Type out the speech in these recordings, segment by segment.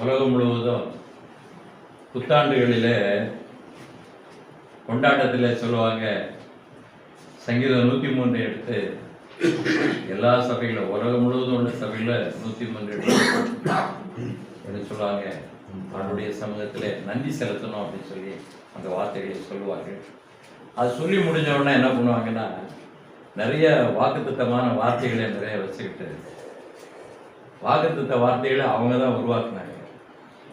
உலகம் முழுவதும் புத்தாண்டுகளிலே கொண்டாட்டத்தில் சொல்லுவாங்க சங்கீதம் நூற்றி மூன்று எடுத்து எல்லா சபைகளும் உலகம் முழுவதும் உள்ள சபையில் நூற்றி மூன்று எடுத்து என்று சொல்லுவாங்க. அவருடைய சமூகத்தில் நன்றி செலுத்தணும் அப்படின்னு சொல்லி அந்த வார்த்தைகளை சொல்லுவார்கள். அது சொல்லி முடிஞ்ச உடனே என்ன பண்ணுவாங்கன்னா நிறைய வாக்குத்தத்தமான வார்த்தைகளை நிறைய வச்சுக்கிட்டு வாக்குத்தத்த வார்த்தைகளை அவங்க தான் உருவாக்குனாங்க.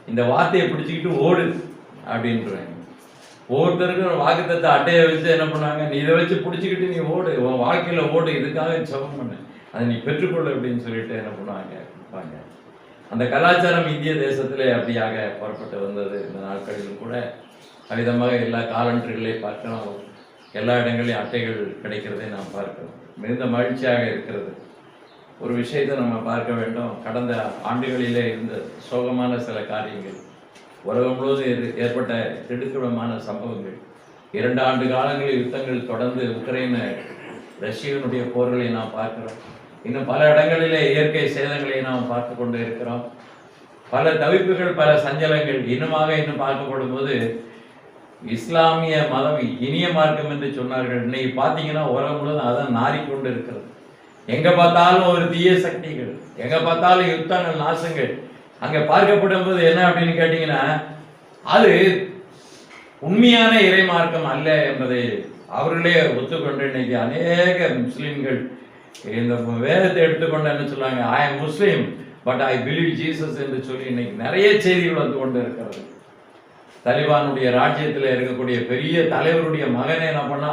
இந்த வார்த்தையை பிடிச்சிக்கிட்டு ஓடு அப்படின்றாங்க. ஒவ்வொருத்தருக்கும் ஒரு வாக்குத்தத்த அட்டையை வச்சு என்ன பண்ணாங்க? நீ இதை வச்சு பிடிச்சிக்கிட்டு நீ ஓடு உன் வாழ்க்கையில் ஓடு இதுக்காக ஜெபம் பண்ணு. அதை நீ பெற்றுக்கொள்ள அப்படின்னு சொல்லிட்டு என்ன பண்ணுவாங்க? கொடுப்பாங்க அந்த கலாச்சாரம் இந்திய தேசத்தில் அப்படியாக புறப்பட்டு வந்தது. இந்த நாட்களிலும் கூட அவ்விதமாக எல்லா காலண்டர்களையும் பார்க்கிறோம் எல்லா இடங்களையும் அட்டைகள் கிடைக்கிறதை நாம் பார்க்கிறோம் மிகுந்த மகிழ்ச்சியாக இருக்கிறது. ஒரு விஷயத்தை நம்ம பார்க்க வேண்டும். கடந்த ஆண்டுகளிலே இருந்த சோகமான சில காரியங்கள் உலகம் முழுவதும் ஏற்~ ஏற்பட்ட திடுக்கிடமான சம்பவங்கள் இரண்டு ஆண்டு காலங்களில் யுத்தங்கள் தொடர்ந்து உக்ரைன ரஷ்யனுடைய போர்களை நாம் பார்க்கிறோம். இன்னும் பல இடங்களிலே இயற்கை சேதங்களை நாம் பார்த்து கொண்டு இருக்கிறோம். பல தவிப்புகள் பல சஞ்சலங்கள் இன்னுமாக இன்னும் பார்க்கப்படும் போது இஸ்லாமிய மதம் இனிய மார்க்கம் என்று சொன்னார்கள். இன்னைக்கு பார்த்தீங்கன்னா உலகம் முழுவதும் அதான் நாறிக்கொண்டு இருக்கிறது. எங்க பார்த்தாலும் ஒரு தீய சக்திகள் எங்க பார்த்தாலும் யுத்தங்கள் நாசங்கள். அங்க பார்க்கப்படும் போது என்ன அப்படின்னு கேட்டீங்கன்னா அது உண்மையான இறை மார்க்கம் அல்ல என்பதை அவர்களே ஒத்துக்கொண்டு இன்னைக்கு அநேக முஸ்லீம்கள் இந்த வேதத்தை எடுத்துக்கொண்டு என்ன சொல்லுவாங்க I am Muslim but I believe Jesus என்று சொல்லி இன்னைக்கு நிறைய செய்திகள் வந்து கொண்டு இருக்கிறது தலிபானுடைய ராஜ்யத்தில் இருக்கக்கூடிய பெரிய தலைவருடைய மகனை என்ன பண்ணா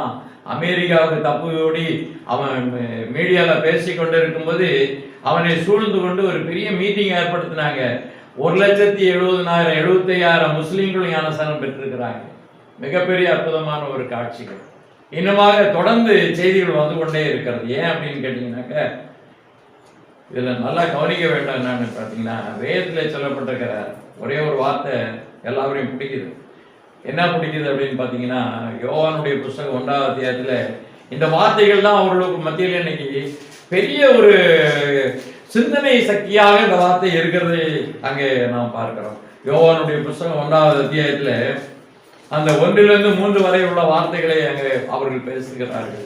அமெரிக்காவுக்கு தப்பு ஓடி அவன் மீடியாவில் பேசி கொண்டு இருக்கும்போது அவனை சூழ்ந்து கொண்டு ஒரு பெரிய மீட்டிங் ஏற்படுத்தினாங்க. ஒரு லட்சத்தி எழுபதுனாயிரம் எழுபத்தையாயிரம் முஸ்லீம்களும் ஞானஸ்தானம் பெற்றிருக்கிறாங்க. மிகப்பெரிய அற்புதமான ஒரு காட்சிகள். இன்னமாக தொடர்ந்து செய்திகள் வந்து கொண்டே இருக்கிறது. ஏன் அப்படின்னு கேட்டீங்கன்னாக்க இதில் நல்லா கவனிக்க வேண்டாம் என்னன்னு பார்த்தீங்கன்னா வேதத்தில் சொல்லப்பட்டிருக்கிற ஒரே ஒரு வார்த்தை எல்லாரையும் பிடிக்குது. என்ன பிடிக்குது அப்படின்னு பார்த்தீங்கன்னா யோவானுடைய புஸ்தகம் ஒன்றாவது அத்தியாயத்தில் இந்த வார்த்தைகள் தான் அவர்களுக்கு மத்தியில் இன்னைக்கு பெரிய ஒரு சிந்தனை சக்தியாக இந்த வார்த்தை இருக்கிறது அங்கே நாம் பார்க்கிறோம். யோவானுடைய புஸ்தகம் ஒன்றாவது அத்தியாயத்தில் அந்த ஒன்றிலிருந்து மூன்று வரை உள்ள வார்த்தைகளை அங்கே அவர்கள் பேசுகிறார்கள்.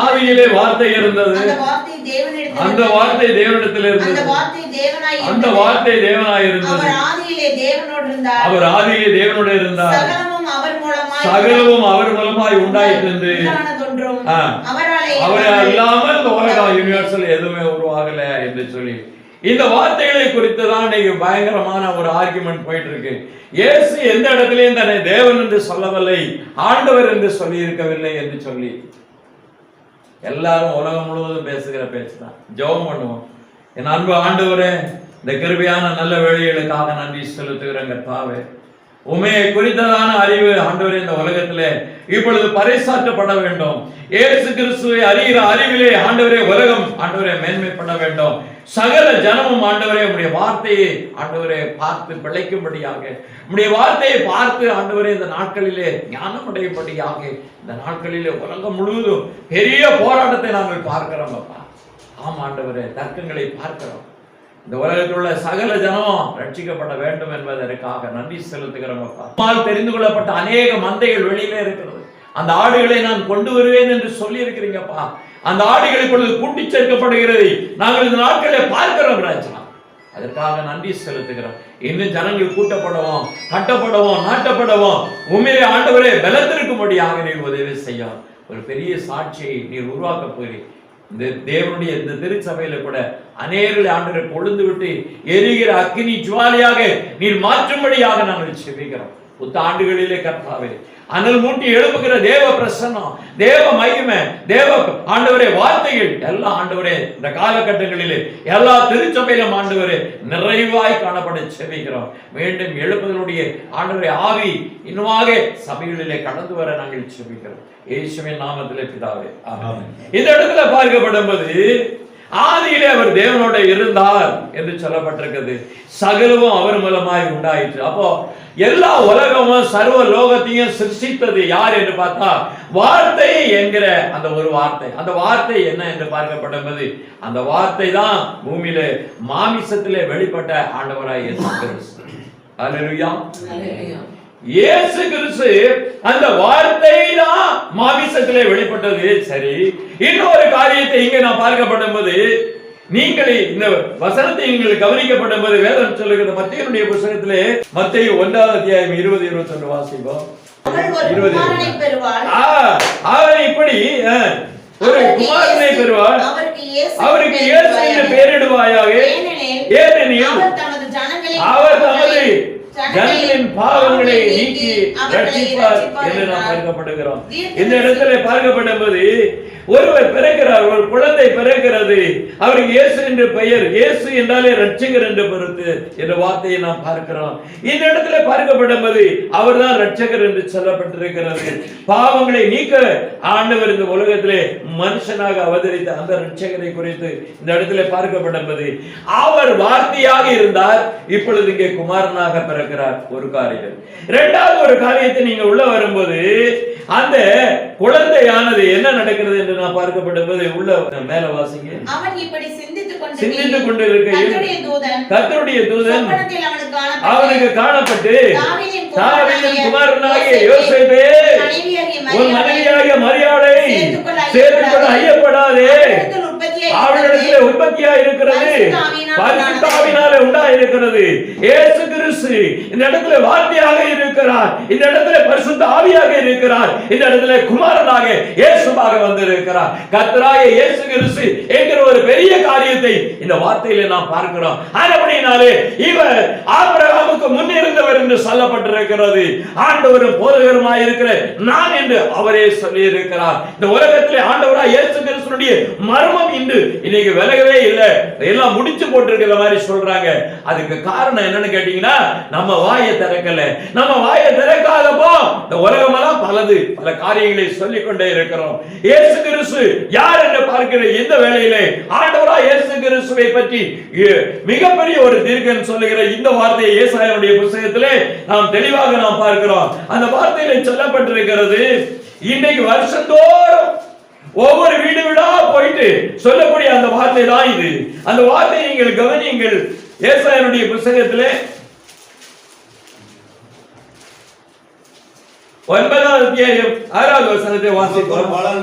ஆவியிலே வார்த்தை இருந்தது. அந்த வார்த்தை தேவனிடத்தில் இருந்தது. அந்த. வார்த்தை தேவனாய் இருந்தது. அவர் ஆதியிலே தேவனோடு இருந்தார். சகலமும் அவர் மூலமாய் உண்டாயிட்டு அவரை அல்லாமல் இந்த உலகம் யூனிவர்சல் எதுவுமே உருவாகல என்று சொல்லி இந்த வார்த்தைகளை குறித்து தான் இன்னைக்கு பயங்கரமான ஒரு ஆர்குமெண்ட் போயிட்டு இருக்கு இயேசு எந்த இடத்துலையும் தன்னை தேவன் என்று சொல்லவில்லை ஆண்டவர் என்று சொல்லி இருக்கவில்லை என்று சொல்லி. எல்லாரும் உலகம் முழுவதும் பேசுகிற பேச்சு தான் ஜெபம் பண்ணுவோம். என் அன்பு ஆண்டவரே இந்த கிருபியான நல்ல வேலைகளுக்காக நன்றி செலுத்துகிறேங்க தாவே. உமையை குறித்ததான அறிவு ஆண்டவரே இந்த உலகத்திலே இப்பொழுது பறைசாற்றப்பட வேண்டும். ஏசு கிறிஸ்துவை அறிகிற அறிவிலே ஆண்டவரே உலகம் ஆண்டவரே மேன்மைப்பட வேண்டும். சகல ஜனமும் ஆண்டவரே உடைய வார்த்தையை ஆண்டவரே பார்த்து பிழைக்கும்படியாக உடைய வார்த்தையை பார்த்து ஆண்டவரே இந்த நாட்களிலே ஞானம் அடையும்படியாக இந்த நாட்களிலே உலகம் முழுவதும் பெரிய போராட்டத்தை நாங்கள் பார்க்கிறோம் அப்பா. ஆம் ஆண்டவரே தர்க்கங்களை பார்க்கிறோம். இந்த உலகத்தில் உள்ள சகல ஜனமும் ரட்சிக்கப்பட வேண்டும் என்பதற்காக நன்றி செலுத்துகிறோம் அப்பா. தெரிந்து கொள்ளப்பட்ட அநேக மந்தைகள் வெளியிலே இருக்கிறது. அந்த ஆடுகளை நான் கொண்டு வருவேன் என்று சொல்லி இருக்கிறீங்கப்பா அந்த ஆடுகள் இப்பொழுது கூட்டி சேர்க்கப்படுகிறது. நாங்கள் இந்த நாட்களை பார்க்கிறோம் ராஜா. அதற்காக நன்றி செலுத்துகிறோம். இன்னும் ஜனங்கள் கூட்டப்படவும் கட்டப்படவும் நாட்டப்படவும். உண்மையை ஆண்டவரே பலத்திருக்கும்படியாக நீர் உதவி செய்யும். ஒரு பெரிய சாட்சியை நீர் உருவாக்க போகிறீர். இந்த தேவனுடைய இந்த திருச்சபையில கூட அநேகர்களை ஆண்டவரை பொழுது விட்டு எரிகிற அக்னி ஜுவாலியாக நீர் மாற்றும்படியாக நாங்கள் செவிக்கிறோம் புத்த ஆண்டுகளிலே கர்த்தாவே. அனல் மூட்டி எழுப்புகிற தேவ பிரசன்னம் தேவ மகிமை தேவ ஆண்டவரே வார்த்தைகள். எல்லா ஆண்டவரே இந்த காலகட்டங்களிலே எல்லா திருச்சபையிலும் ஆண்டவரே நிறைவாய் காணப்பட செபிக்கிறோம். மீண்டும் எழுப்புதலுடைய ஆண்டவரே ஆவி இன்னுமாக சபைகளிலே கடந்து வர நாங்கள் செபிக்கிறோம். இயேசுவின் நாமத்திலே பிதாவே. இந்த இடத்துல பார்க்கப்படும்போது ஆதியிலே அவர் தேவனோட இருந்தார் என்று சொல்லப்பட்டிருக்கிறது. சகலவும் அவர் மூலமாய் உண்டாயிற்று. அப்போ எல்லா உலகமும் சர்வ லோகத்தையும் சிருஷ்டித்தது யார் என்று பார்த்தா வார்த்தை என்கிற அந்த ஒரு வார்த்தை. அந்த வார்த்தை என்ன என்று பார்க்கப்பட்டது அந்த வார்த்தை தான் பூமியில மாமிசத்திலே வெளிப்பட்ட ஆண்டவராய் இயேசு கிறிஸ்து. இயேசு கிறிஸ்து அந்த வார்த்தை தான் மாமிசத்திலே வெளிப்பட்டது. சரி இன்னொரு காரியத்தை இங்க நான் பார்க்கப்படும் போது நீங்கள் இந்த வசனத்தை நீங்கள் கவனிக்கப்படும் போது வேதம் சொல்லுகிற மத்தியனுடைய புஸ்தகத்திலே மத்திய ஒன்றாவது அத்தியாயம் இருபது இருபத்தி ஒன்று வாசிப்போம் இருபது அவர் இப்படி ஒரு குமாரனை பெறுவார் அவருக்கு இயேசு என்று பெயரிடுவாயாக. ஏனெனில் அவர் தமது ஜனங்களின் அவர் பாவங்களை நீக்கி ரட்சிப்பார் என்று நாம். பார்க்கப்படுகிறோம். இந்த இடத்துல பார்க்கப்படும்போது ஒருவர் பிறக்கிறார் ஒரு குழந்தை பிறக்கிறது. அவருக்கு இயேசு என்று பெயர். இயேசு என்றாலே ரட்சகர் என்று பொறுத்து என்ற வார்த்தையை நாம் பார்க்கிறோம். இந்த இடத்துல பார்க்கப்படும்போது அவர்தான் ரட்சகர் என்று சொல்லப்பட்டிருக்கிறது. பாவங்களை நீக்க ஆண்டவர் இந்த உலகத்திலே மனுஷனாக அவதரித்த அந்த ரட்சகரை குறித்து இந்த இடத்துல பார்க்கப்படும்போது அவர் வார்த்தையாக இருந்தார். இப்பொழுது இங்கே குமாரனாக பிறக்கிறார் ஒரு காரியம் இரண்டாவது ஒரு காரியத்தை நீங்க உள்ள வரும்போது அந்த குழந்தையானது என்ன நடக்கிறது என்று நான் பார்க்கப்படும்போது உள்ள மேல வாசிங்க அவன் இப்படி சிந்தித்துக் கொண்டு கர்த்தருடைய தூதன் அவனுக்கு காணப்பட்டு, தாவீதின் குமாரனாகிய மனைவியாகிய உன் மனைவியாகிய மரியாதை சேர்த்துக்கொள்ள சேர்த்துக்கொள்ள ஐயப்படாதே. அவளிடத்தில் உற்பத்தியா இருக்கிறது பரிசுத்தாவினாலே உண்டாயிருக்கிறது. இயேசு கிறிஸ்து இந்த இடத்துல வார்த்தையாக இருக்கிறார். இந்த இடத்துல பரிசுத்த ஆவியாக இருக்கிறார். இந்த இடத்துல குமாரனாக இயேசுவாக வந்திருக்கிறார். கர்த்தராய இயேசு கிறிஸ்து என்கிற ஒரு பெரிய காரியத்தை இந்த வார்த்தையில நாம் பார்க்கிறோம். ஆனபடினாலே இவர் ஆபிரகாமுக்கு முன்னிருந்தவர் என்று சொல்லப்பட்டிருக்கிறது. ஆண்டவரும் போதகருமாய் இருக்கிற நான் என்று அவரே சொல்லி இருக்கிறார் இந்த உலகத்திலே ஆண்டவராய் இயேசு கிறிஸ்துனுடைய மர்மம் இன்று இன்னைக்கு விலகவே இல்லை. எல்லாம் முடிச்சு போட்டிருக்கிற மாதிரி சொல்றாங்க. அதுக்கு காரணம் என்னன்னு கேட்டீங்கன்னா நம்ம வாயை திறக்கல. நம்ம வாயை திறக்காதப்போ இந்த உலகமெல்லாம் பலது. பல காரியங்களை சொல்லிக் கொண்டே இருக்கிறோம். இயேசு கிறிஸ்து யார் என்று பார்க்கிற இந்த வேலையிலே ஆண்டவரா இயேசு கிறிஸ்துவை பற்றி மிகப்பெரிய ஒரு தீர்க்கன் சொல்லுகிற இந்த வார்த்தையை ஏசாயனுடைய புத்தகத்திலே நாம் தெளிவாக நாம் பார்க்கிறோம். அந்த வார்த்தையில சொல்லப்பட்டிருக்கிறது இன்னைக்கு வருஷந்தோறும் ஒவ்வொரு வீடு வீடா போயிட்டு சொல்லக்கூடிய அந்த வார்த்தை தான் இது. அந்த வார்த்தையை நீங்கள் கவனியுங்கள். ஏசாயனுடைய புத்தகத்திலே ஒன்பதாவது அத்தியாயம் ஆறாவது வசனத்தை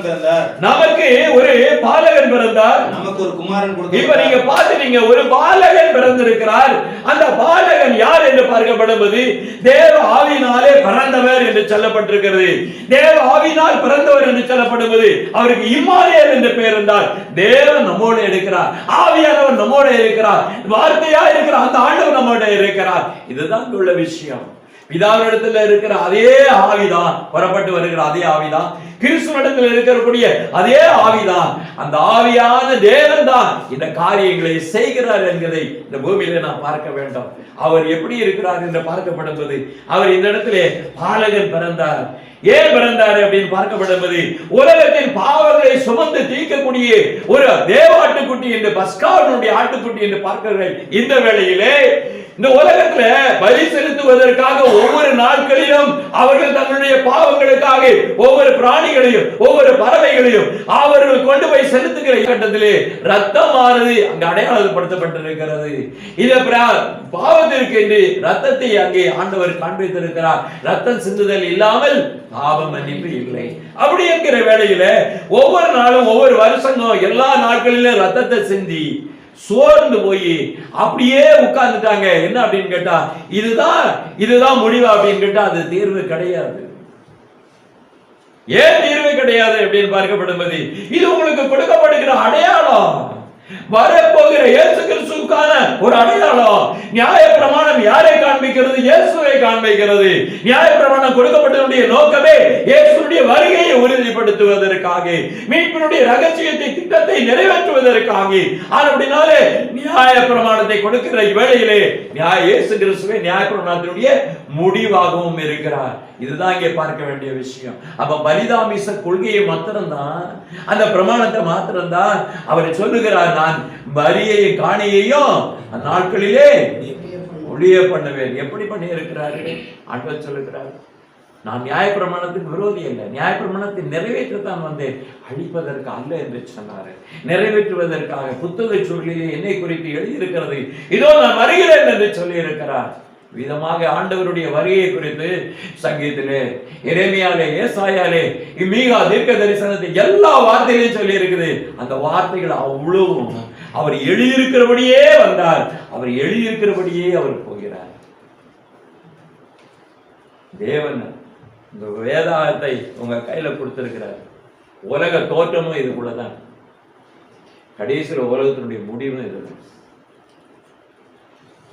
பிறந்தார். நமக்கு ஒரு பாலகன் பிறந்தார். நமக்கு ஒரு குமாரன் இப்ப நீங்க பாத்துட்டீங்க ஒரு பாலகன் பிறந்திருக்கிறார். அந்த பாலகன் யார் என்று பார்க்கப்படுவது தேவ ஆவியினாலே பிறந்தவர் என்று சொல்லப்பட்டிருக்கிறது. தேவ ஆவியினால் பிறந்தவர் என்று சொல்லப்படுவது அவருக்கு இம்மானுவேல் என்று பெயர் இருந்தார். தேவன் நம்மோட இருக்கிறார். ஆவியானவர் நம்மோட இருக்கிறார். வார்த்தையா இருக்கிற அந்த ஆண்டவர் நம்மோட இருக்கிறார். இதுதான் உள்ள விஷயம். பிதாவினிடத்துல இருக்கிற அதே ஆவிதான் புறப்பட்டு வருகிற அதே ஆவிதான். கிறிஸ்துவனிடத்தில் இருக்கக்கூடிய அதே ஆவிதான். அந்த ஆவியான தேவன் தான் இந்த காரியங்களை செய்கிறார் என்கிறதை இந்த பூமியில நாம் பார்க்க வேண்டும். அவர் எப்படி இருக்கிறார் என்று பார்க்கப்படும்போது அவர் இந்த இடத்திலே பாலகன் பிறந்தார். ஏன் பிறந்தார் அப்படின்னு பார்க்கப்படும்போது உலகத்தின் பாவங்களை சுமந்து தீர்க்கக்கூடிய ஒரு தேவாட்டுக்குட்டி என்று பஸ்காவனுடைய ஆட்டுக்குட்டி என்று பார்க்கிறேன் இந்த வேளையிலே இந்த உலகத்துல பலி செலுத்துவதற்காக ஒவ்வொரு நாட்களிலும் அவர்கள் தங்களுடைய பாவங்களுக்காக ஒவ்வொரு பிராணிகளையும் ஒவ்வொரு பறவைகளையும் அவர்கள் கொண்டு போய் செலுத்துகிற கட்டத்திலே ரத்தமானது அங்கு அடையாளப்படுத்தப்பட்டிருக்கிறது. இதை பாவத்திற்கு என்று ரத்தத்தை அங்கே ஆண்டவர் காண்பித்திருக்கிறார். ரத்தம் சிந்துதல் இல்லாமல் பாவ மன்னிப்பு இல்லை. அப்படி இருக்கிற வேளையில ஒவ்வொரு நாளும் ஒவ்வொரு வருஷங்களும் எல்லா நாட்களிலும் ரத்தத்தை சிந்தி சோர்ந்து போய் அப்படியே உட்கார்ந்துட்டாங்க. என்ன அப்படின்னு கேட்டா இதுதான் இதுதான் முடிவு அப்படின்னு கேட்டா அது தீர்வு கிடையாது. ஏன் தீர்வு கிடையாது அப்படின்னு பார்க்கப்படும்போது இது உங்களுக்கு கொடுக்கப்படுகிற அடையாளம். வரப்போகிற இயேசு கிறிஸ்துக்கான ஒரு அடையாளம். நியாய பிரமாணம் யாரை காண்பிக்கிறது? இயேசுவை காண்பிக்கிறது. நியாய பிரமாணம் கொடுக்கப்பட்டதுடைய நோக்கமே இயேசுடைய வருகையை உறுதிப்படுத்துவதற்காக மீட்பினுடைய ரகசியத்தை திட்டத்தை நிறைவேற்றுவதற்காக. அப்படினாலே நியாய பிரமாணத்தை கொடுக்கிற வேளையிலே நியாய இயேசு கிறிஸ்துவை நியாய பிரமாணத்தினுடைய முடிவாகவும் இருக்கிறார். இதுதான் இங்கே பார்க்க வேண்டிய விஷயம். அப்ப பலிதாமிச கொள்கையை மாத்திரம்தான் அந்த பிரமாணத்தை மாத்திரம்தான் அவர் சொல்லுகிறார். நான் வரியையும் காணியையும் அந்நாட்களிலே ஒளிய பண்ணுவேன். எப்படி பண்ணி இருக்கிறாரு ஆண்டவர் சொல்லுகிறார். நான் நியாயப்பிரமாணத்துக்கு விரோதி அல்ல. நியாயப்பிரமாணத்தை நிறைவேற்றத்தான் வந்தேன். அழிப்பதற்கு அல்ல என்று சொன்னாரு. நிறைவேற்றுவதற்காக புத்தக சூழலிலே என்னை குறித்து எழுதியிருக்கிறது. இதோ நான் வருகிறேன் என்று சொல்லி இருக்கிறார் விதமாக ஆண்டவருடைய வருகையை குறித்து சங்கீதத்திலே இறைமையாலே ஏசாயாலே மீகா தீர்க்க தரிசனத்தை எல்லா வார்த்தைகளையும் சொல்லி இருக்குது அந்த வார்த்தைகள் அவ்வளவும். அவர் எழுதியிருக்கிறபடியே வந்தார். அவர் எழுதியிருக்கிறபடியே அவர் போகிறார். தேவன் இந்த வேதாகத்தை உங்க கையில கொடுத்திருக்கிறார். உலக தோற்றமும் இதுக்குள்ளதான். கடைசியில் உலகத்தினுடைய முடிவும் இதுதான்.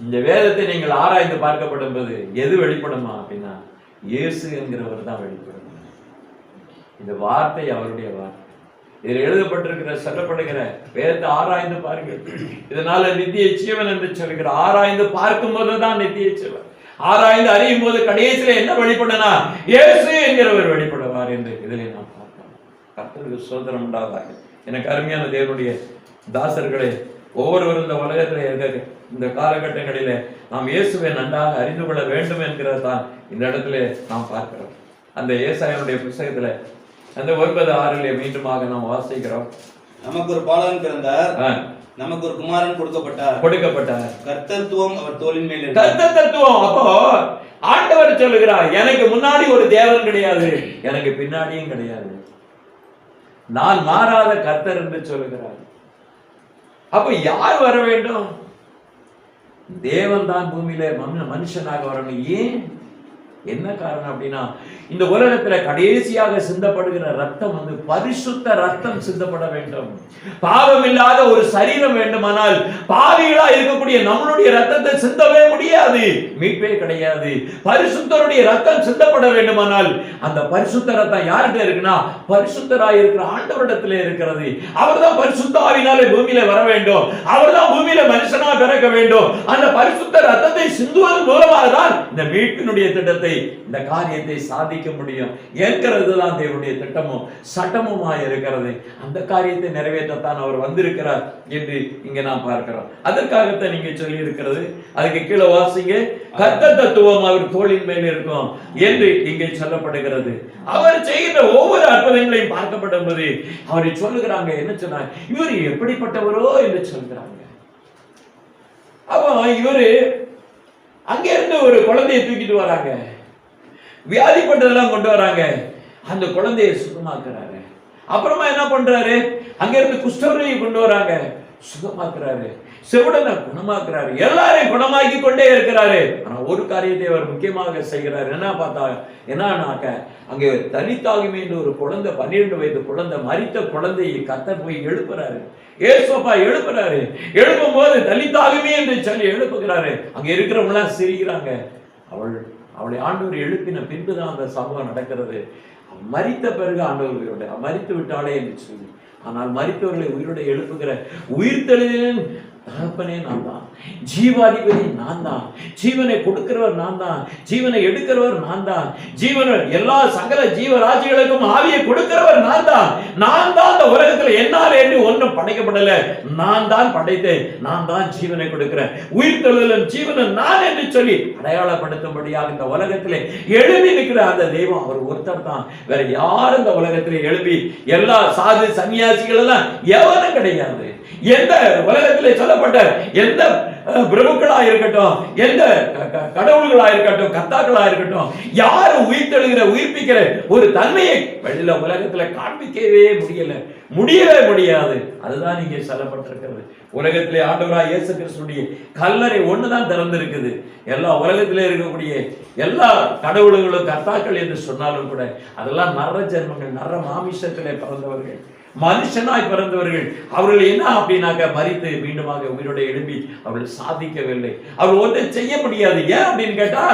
இந்த வேதத்தை நீங்கள் ஆராய்ந்து பார்க்கப்படும் போது எது வெளிப்படுமா அப்படின்னா இயேசு என்கிறவர் தான் வெளிப்படும் இந்த வார்த்தை அவருடைய வார்த்தை. இதில் எழுதப்பட்டிருக்கிற சொல்லப்படுகிற வேதத்தை ஆராய்ந்து பாருங்கள். இதனால நித்திய ஜீவன் என்று சொல்கிற ஆராய்ந்து பார்க்கும் போதுதான் நித்திய ஜீவன். ஆராய்ந்து அறியும் போது கடைசியில என்ன வெளிப்படனா இயேசு என்கிறவர் வெளிப்படுவார் என்று இதிலே நாம் பார்க்கலாம். கர்த்தருக்கு சோதனம் உண்டாவார்கள் எனக்கு அருமையான தேவனுடைய தாசர்களே ஒவ்வொருவரும் இந்த உலகத்தில் இருக்க இந்த காலகட்டங்களிலே நாம் இயேசுவை நன்றாக அறிந்து கொள்ள வேண்டும் என்கிறது தான் இந்த இடத்துல நாம் பார்க்கிறோம். அந்த ஏசாயனுடைய புஸ்தகத்துல அந்த ஒன்பது ஆறிலே மீண்டுமாக நாம் வாசிக்கிறோம். நமக்கு ஒரு பாலகன் பிறந்தார். நமக்கு ஒரு குமாரன் கொடுக்கப்பட்டார். கொடுக்கப்பட்டார். கர்த்தத்துவம் அவர் தோளின் மேல். கர்த்த தத்துவம் அப்போ ஆண்டவர் சொல்லுகிறார் எனக்கு முன்னாடி ஒரு தேவன் கிடையாது எனக்கு பின்னாடியும் கிடையாது. நான் மாறாத கர்த்தர் என்று சொல்லுகிறார். அப்ப யார் வர வேண்டும்? தேவன் தான் பூமியில மனுஷனாக வரணும். ஏன்? என்ன காரணம் அப்படின்னா இந்த உலகத்துல கடைசியாக சிந்தப்படுகிற ரத்தம் வந்து பரிசுத்த ரத்தம் சிந்தப்பட வேண்டும். பாவம் இல்லாத ஒரு சரீரம் வேண்டுமானால் பாவிகளா இருக்கக்கூடிய நம்மளுடைய ரத்தத்தை சிந்தவே முடியாது. மீட்பே கிடையாது. பரிசுத்தருடைய ரத்தம் சிந்தப்பட வேண்டுமானால் அந்த பரிசுத்த ரத்தம் யார்கிட்ட இருக்குன்னா பரிசுத்தராய் இருக்கிற ஆண்டவரிடத்துல இருக்கிறது. அவர்தான் பரிசுத்த ஆவினாலே பூமியில வர வேண்டும். அவர்தான் பூமியில மனுஷனா பிறக்க வேண்டும். அந்த பரிசுத்த ரத்தத்தை சிந்துவதன் மூலமாக தான் இந்த மீட்பினுடைய திட்டத்தை இந்த காரியத்தை சாதிக்க முடியும்? ஏற்கிறது தான் தேவனுடைய திட்டமும் சட்டமுமாய் இருக்கிறது. அந்த காரியத்தை நிறைவேற்றத்தான் அவர் வந்திருக்கிறார் என்று இங்க நாம் பார்க்கிறோம். அதற்காகத்தான் நீங்க சொல்லி இருக்கிறது அதுக்கு கீழே வாசிங்க. கத்த தத்துவம் அவர் தோளின் மேல் இருக்கும் என்று இங்கே சொல்லப்படுகிறது. அவர் செய்கிற ஒவ்வொரு அற்புதங்களையும் பார்க்கப்படும் போது அவரை சொல்லுகிறாங்க என்ன சொன்னாங்க இவர் எப்படிப்பட்டவரோ என்று சொல்கிறாங்க. அப்போ இவரு அங்க இருந்து ஒரு குழந்தையை தூக்கிட்டு வராங்க. வியாதிப்பட்டதெல்லாம் கொண்டு வராங்க. அந்த குழந்தையை சுகமாக்குறாரு. அப்புறமா என்ன பண்றாரு? அங்க இருந்து குஷ்டவரையை கொண்டு வராங்க. சுகமாக்குறாரு. செவிடனை குணமாக்குறாரு. எல்லாரையும் குணமாக்கி கொண்டே இருக்கிறாரு. ஆனா ஒரு காரியத்தை அவர் முக்கியமாக செய்கிறார். என்ன பார்த்தா என்னன்னாக்க அங்கே தனித்தாகுமே என்று ஒரு குழந்தை பன்னிரண்டு வயது குழந்தை மறித்த குழந்தையை கத்த போய் எழுப்புறாரு. ஏசோப்பா எழுப்புறாரு. எழுப்பும் போது தலித்தாகுமே என்று சொல்லி எழுப்புகிறாரு. அங்க இருக்கிறவங்க எல்லாம் சிரிக்கிறாங்க. அவள் அவளை ஆண்டவர் எழுப்பின பின்புதான் அந்த சம்பவம் நடக்கிறது. மறித்த மரித்த பிறகு ஆண்டவர் உயிரோட மறித்து மரித்து என்று சொல்லி. ஆனால் மறித்தவர்களை உயிரோட எழுப்புகிற உயிர்த்தெழுதலின் தகப்பனே நான் தான் ஜீவாதிபதி நான் தான் ஜீவனை கொடுக்கிறவர் நான் தான் ஜீவனை எடுக்கிறவர் நான் தான் ஜீவன எல்லா சகல ஜீவராசிகளுக்கும் ஆவியை கொடுக்கிறவர் நான் தான் நான் தான் இந்த உலகத்துல என்னால் என்று ஒன்றும் படைக்கப்படல. நான் தான் படைத்தேன். நான் தான் ஜீவனை கொடுக்கிறேன். உயிர் உயிர்த்தெழுதலும் ஜீவனும் நான் என்று சொல்லி அடையாளப்படுத்தும்படியாக இந்த உலகத்திலே எழுதி நிற்கிற அந்த தெய்வம் அவர் ஒருத்தர் தான். வேற யார் இந்த உலகத்திலே எழுப்பி எல்லா சாது சன்னியாசிகள் எல்லாம் எவனும் கிடையாது. எந்த உலகத்திலே சொல்லப்பட்ட எந்த பிரபுக்களா இருக்கட்டும் எந்த கடவுள்களா இருக்கட்டும் கர்த்தாக்களா இருக்கட்டும் யாரு உயிர்த்தெழுகிற உயிர்ப்பிக்கிற ஒரு தன்மையை வெளியில உலகத்துல காண்பிக்கவே முடியல. முடியவே முடியாது. அதுதான் இங்கே சொல்லப்பட்டிருக்கிறது. உலகத்திலே ஆண்டவராக இயேசு கிறிஸ்துடைய கல்லறை ஒண்ணுதான் திறந்திருக்குது. எல்லா உலகத்திலே இருக்கக்கூடிய எல்லா கடவுள்களும் கர்த்தாக்கள் என்று சொன்னாலும் கூட அதெல்லாம் நர ஜென்மங்கள் நர மாமிசத்திலே பிறந்தவர்கள். மனுஷனாய் பிறந்தவர்கள் அவர்கள் என்ன அப்படின்னாக்க மறித்து மீண்டுமாக உயிரோட எழுப்பி அவர்கள் சாதிக்கவில்லை. அவர்கள் ஒன்றை செய்ய முடியாது. ஏன் அப்படின்னு கேட்டா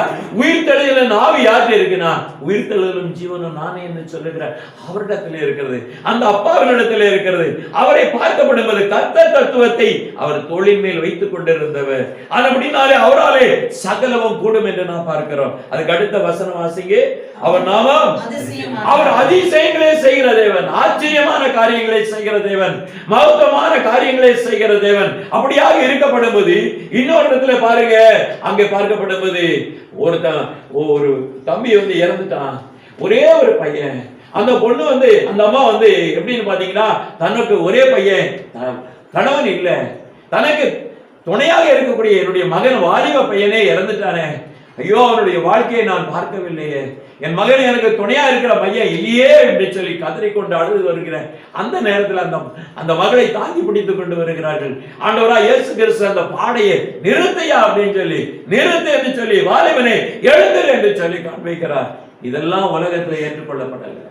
உயிர்த்தெழுதலின் ஆவி யார்கிட்ட இருக்குன்னா உயிர்த்தெழுதலும் ஜீவனும் நானே என்று சொல்லுகிற அவரிடத்திலே இருக்கிறது. அந்த அப்பாவினிடத்திலே இருக்கிறது. அவரை பார்க்கப்படுவது கத்த தத்துவத்தை அவர் தோளின் மேல் வைத்துக் கொண்டிருந்தவர். அப்படினாலே அவராலே சகலமும் கூடும் என்று நாம் பார்க்கிறோம். அதுக்கு அடுத்த வசனம் வாசிங்க. அவர் நாமம் அவர் அதிசயங்களே செய்கிற தேவன். ஆச்சரியமான காரியம் காரியங்களை செய்கிற தேவன். மகத்துவமான காரியங்களை செய்கிற தேவன். அப்படியாக இருக்கப்படும் போது இன்னொரு இடத்துல பாருங்க அங்கே பார்க்கப்படும்போது ஒருத்தன் ஒரு தம்பி வந்து இறந்துட்டான். ஒரே ஒரு பையன். அந்த பொண்ணு வந்து அந்த அம்மா வந்து எப்படின்னு பாத்தீங்கன்னா தனக்கு ஒரே பையன். கணவன் இல்லை. தனக்கு துணையாக இருக்கக்கூடிய என்னுடைய மகன் வாலிப பையனே இறந்துட்டானே. ஐயோ அவனுடைய வாழ்க்கையை நான் பார்க்கவில்லையே. என் மகன் எனக்கு துணையா இருக்கிற பையன் இல்லையே என்று சொல்லி கதறிக்கொண்டு அழுது வருகிறேன் அந்த நேரத்தில் அந்த அந்த மகளை தாங்கி பிடித்துக் கொண்டு வருகிறார்கள். ஆண்டவரா இயேசு கிறிஸ்து அந்த பாடையை நிறுத்தையா அப்படின்னு சொல்லி நிறுத்து என்று சொல்லி வாலிபனை எழுந்துரு என்று சொல்லி காண்பிக்கிறார். இதெல்லாம் உலகத்தில் ஏற்றுக்கொள்ளப்படலை.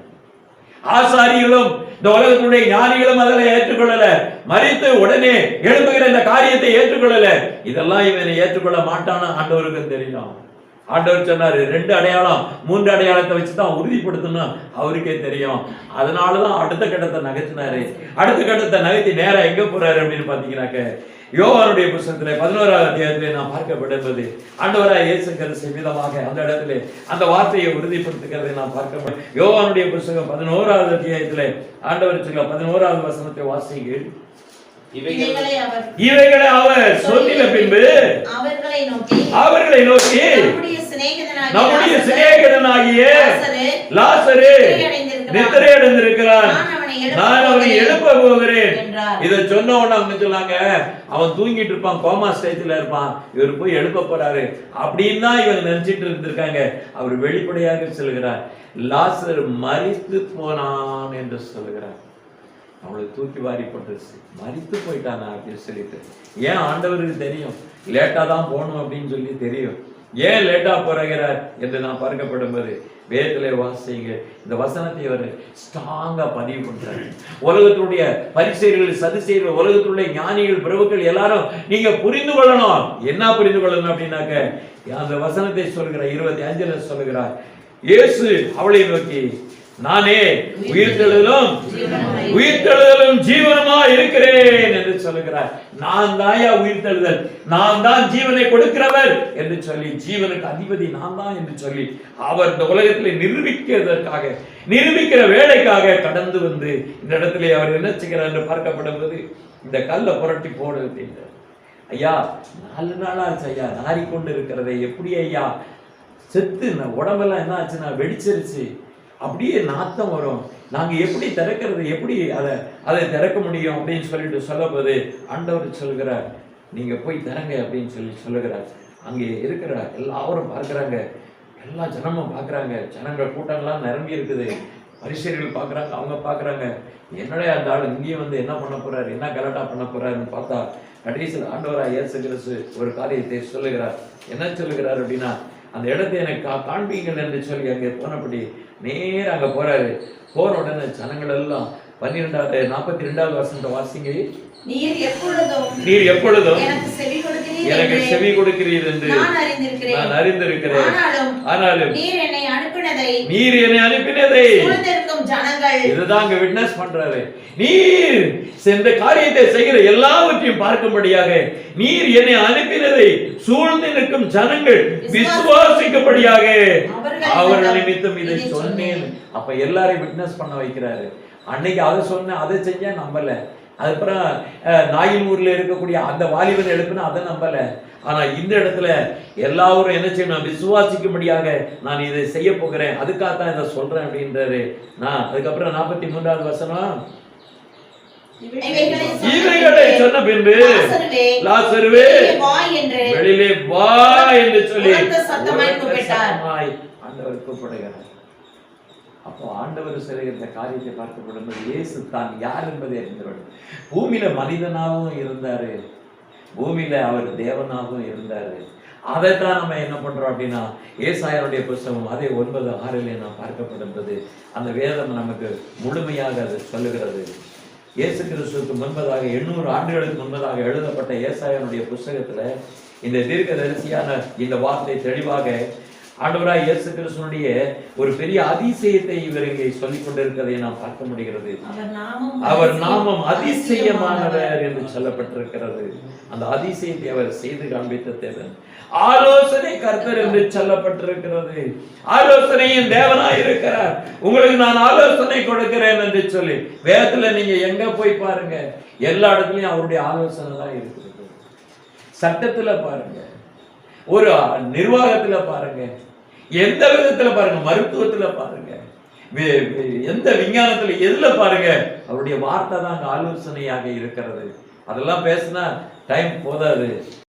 ஆசாரிகளும் இந்த உலகத்தினுடைய ஞானிகளும் அதில் ஏற்றுக்கொள்ளல. மறித்து உடனே எழுப்புகிற இந்த காரியத்தை ஏற்றுக்கொள்ளல. இதெல்லாம் இவனை ஏற்றுக்கொள்ள மாட்டானா? ஆண்டவருக்கு தெரியும் ஆண்டவர் சொன்னாரு ரெண்டு அடையாளம் மூன்று அடையாளத்தை வச்சு தான் உறுதிப்படுத்தணும் அவருக்கே தெரியும். அதனாலதான் அடுத்த கட்டத்தை நகர்த்தினாரு. அடுத்த கட்டத்தை நகர்த்தி நேராக எங்கே போறாரு அப்படின்னு பார்த்தீங்கன்னாக்க யோவானுடைய புஸ்தகத்துல பதினோராவது அத்தியாயத்திலே நான் பார்க்கப்படுவது ஆண்டவராக இயேசு கிறிஸ்து விதமாக அந்த இடத்துல அந்த வார்த்தையை உறுதிப்படுத்துகிறதை நான் பார்க்க முடியும் யோவானுடைய புஸ்தகம் பதினோராவது அத்தியாயத்திலே ஆண்டவர் சொல்ல பதினோராவது வசனத்தை வாசிங்கள் இவைகள் அவர் சொல்லின பின்பு அவர்களை நோக்கி அவர்களை நோக்கி நம்முடைய சிநேகிதனாகிய லாசரு-. நித்திரை அடைந்திருக்கிறான் நான் அவனை எழுப்ப போகிறேன். இதை சொன்ன உடனே அவங்க சொன்னாங்க? அவன் தூங்கிட்டு இருப்பான் கோமா ஸ்டேஜ்ல இருப்பான். இவர் போய் எழுப்ப போறாரு. அப்படின்னு தான் இவங்க நினைச்சிட்டு இருந்திருக்காங்க. அவர் வெளிப்படையாக சொல்கிறார் லாசர் மரித்து போனான் என்று சொல்கிறார் அவளுக்கு தூக்கி வாரி போட்டுருச்சு மறித்து போயிட்டானா அப்படின்னு சொல்லிட்டு ஏன் ஆண்டவருக்கு தெரியும்? லேட்டாக தான் போகணும் அப்படின்னு சொல்லி தெரியும். ஏன் லேட்டா பிறகிறார் என்று நான் பார்க்கப்படும்போது வேதத்திலே வாசிங்க. இந்த வசனத்தை அவர் ஸ்ட்ராங்கா பதிவு பண்ணுறாரு உலகத்துடைய பரிசெயர்கள் சதுசெயர்கள் உலகத்துடைய ஞானிகள் பிரபுக்கள் எல்லாரும் நீங்க புரிந்து கொள்ளணும். என்ன புரிந்து கொள்ளணும் அப்படின்னாக்க அந்த வசனத்தை சொல்கிறார் இருபத்தி அஞ்சில் சொல்கிறார் இயேசு அவளை நோக்கி நானே உயிர்த்தெழுதலும் உயிர்த்தெழுதலும் ஜீவனமா இருக்கிறேன் என்று சொல்லுகிறார். நான் தாயா உயிர்த்தெழுதல். நான் தான் ஜீவனை கொடுக்கிறவர் என்று சொல்லி ஜீவனுக்கு அதிபதி நான் தான் என்று சொல்லி அவர் இந்த உலகத்தில் நிரூபிக்கிறதற்காக நிரூபிக்கிற வேலைக்காக கடந்து வந்து இந்த இடத்திலே அவர் என்ன செய்கிறார் என்று பார்க்கப்படும்போது இந்த கல்லை புரட்டி போடு அப்படின்றார் ஐயா நாலு நாளாச்சு ஐயா நாறிக்கொண்டு இருக்கிறதை. எப்படி ஐயா? செத்து உடம்பெல்லாம் என்ன ஆச்சுன்னா வெடிச்சிருச்சு. அப்படியே நாத்தம் வரும். நாங்கள் எப்படி திறக்கிறது எப்படி அதை அதை திறக்க முடியும் அப்படின்னு சொல்லிட்டு சொல்லப்போது ஆண்டவர் சொல்கிறார் நீங்கள் போய் திறங்க அப்படின்னு சொல்லி சொல்லுகிறார். அங்கே இருக்கிற எல்லாரும் பார்க்குறாங்க. எல்லா ஜனமும் பார்க்குறாங்க. ஜனங்கள் கூட்டங்கள்லாம் நிரம்பி இருக்குது. பரிசீலிகள் பார்க்குறாங்க அவங்க பார்க்குறாங்க. என்னடைய அந்த ஆள் இங்கேயும் வந்து என்ன பண்ண போகிறாரு என்ன கலாட்டா பண்ண போகிறாருன்னு பார்த்தா கடைசியில் ஆண்டவராக இயேசு கிறிஸ்து ஒரு காரியத்தை சொல்லுகிறார். என்ன சொல்லுகிறார் அப்படின்னா அந்த இடத்தை எனக்கு காண்பீங்கள் என்று சொல்லி அங்கே போனபடி நேரா அங்க போறாரு. போன உடனே ஜனங்கள் எல்லாம் பன்னிரெண்டாவது நாற்பத்தி ரெண்டாவது வருஷத்தை வாசிங்க. நீர் எப்பொழுதும் நீர் எப்பொழுதும் எனக்கு செவி கொடுக்கிறீர் என்று நான் அறிந்திருக்கிறேன். ஆனாலும் நீர் என்னை அனுப்பினதை நீர் என்னை அனுப்பினதை ஜனங்கள். இதுதான் அங்க விட்னஸ் பண்றாரு. நீர் இந்த காரியத்தை செய்கிற எல்லாவற்றையும் பார்க்கும்படியாக நீர் என்னை அனுப்பினதை சூழ்ந்து நிற்கும் ஜனங்கள் விசுவாசிக்கும்படியாக அவர்கள் நிமித்தம் இதை சொன்னேன். அப்ப எல்லாரையும் விட்னஸ் பண்ண வைக்கிறாரு. அன்னைக்கு அதை சொன்னேன் அதை செஞ்சா நம்பல. அதுக்கப்புறம் அஹ், நாயினூர்ல இருக்கக்கூடிய அந்த வாலிபன் எழுப்புனா அதை நம்பல. ஆனா இந்த இடத்துல எல்லாரும் என்ன செய்யணும்? விசுவாசிக்கும்படியாக நான் இதை செய்ய போகிறேன். அதுக்காகத்தான் இதை சொல்றேன் அப்படின்றாரு. நான் அதுக்கப்புறம் நாற்பத்தி மூன்றாவது வசனம். இவைகளை சொன்ன பின்பு, லாசருவே, வெளியிலே வா என்று சொல்லி ஆண்டவர் கூப்பிடுகிறார். அப்போ ஆண்டவர் செய்கிற காரியத்தை பார்க்கப்படும் போது இயேசு தான் யார் என்பதை அறிந்தவர் பூமியில மனிதனாகவும் இருந்தாரு. பூமியில அவர் தேவனாகவும் இருந்தாரு. அதைத்தான் நம்ம என்ன பண்றோம் அப்படின்னா ஏசாயருடைய புஸ்தகம் அதே ஒன்பது ஆறிலே நாம் பார்க்கப்படும்போது அந்த வேதம் நமக்கு முழுமையாக அது சொல்லுகிறது. இயேசு கிறிஸ்துவுக்கு முன்பதாக எண்ணூறு ஆண்டுகளுக்கு முன்பதாக எழுதப்பட்ட ஏசாயனுடைய புஸ்தகத்தில் இந்த தீர்க்கதரிசியான இந்த வார்த்தை தெளிவாக ஆண்டவராய் இயேசு கிறிஸ்துனுடைய ஒரு பெரிய அதிசயத்தை இவர் இங்கே சொல்லிக் கொண்டிருக்கிறதை நாம் பார்க்க முடிகிறது. அவர் நாமம் அதிசயமானவர். என்று சொல்லப்பட்டிருக்கிறது. அந்த அதிசயத்தை அவர் செய்து காண்பித்த தேவன். ஆலோசனை கர்த்தர் என்று சொல்லப்பட்டிருக்கிறது. ஆலோசனையின் தேவனாய் இருக்கிறார். உங்களுக்கு நான் ஆலோசனை கொடுக்கிறேன் என்று சொல்லி. வேதத்துல நீங்க எங்க போய் பாருங்க. எல்லா இடத்துலயும் அவருடைய ஆலோசனை தான் இருக்கிறது சட்டத்துல பாருங்க. ஒரு நிர்வாகத்துல பாருங்க. எந்த விதத்துல பாருங்க? மருத்துவத்துல பாருங்க. எந்த விஞ்ஞானத்துல எதுல பாருங்க? அவருடைய வார்த்தை தான் ஆலோசனையாக இருக்கிறது. அதெல்லாம் பேசினா டைம் போதாது.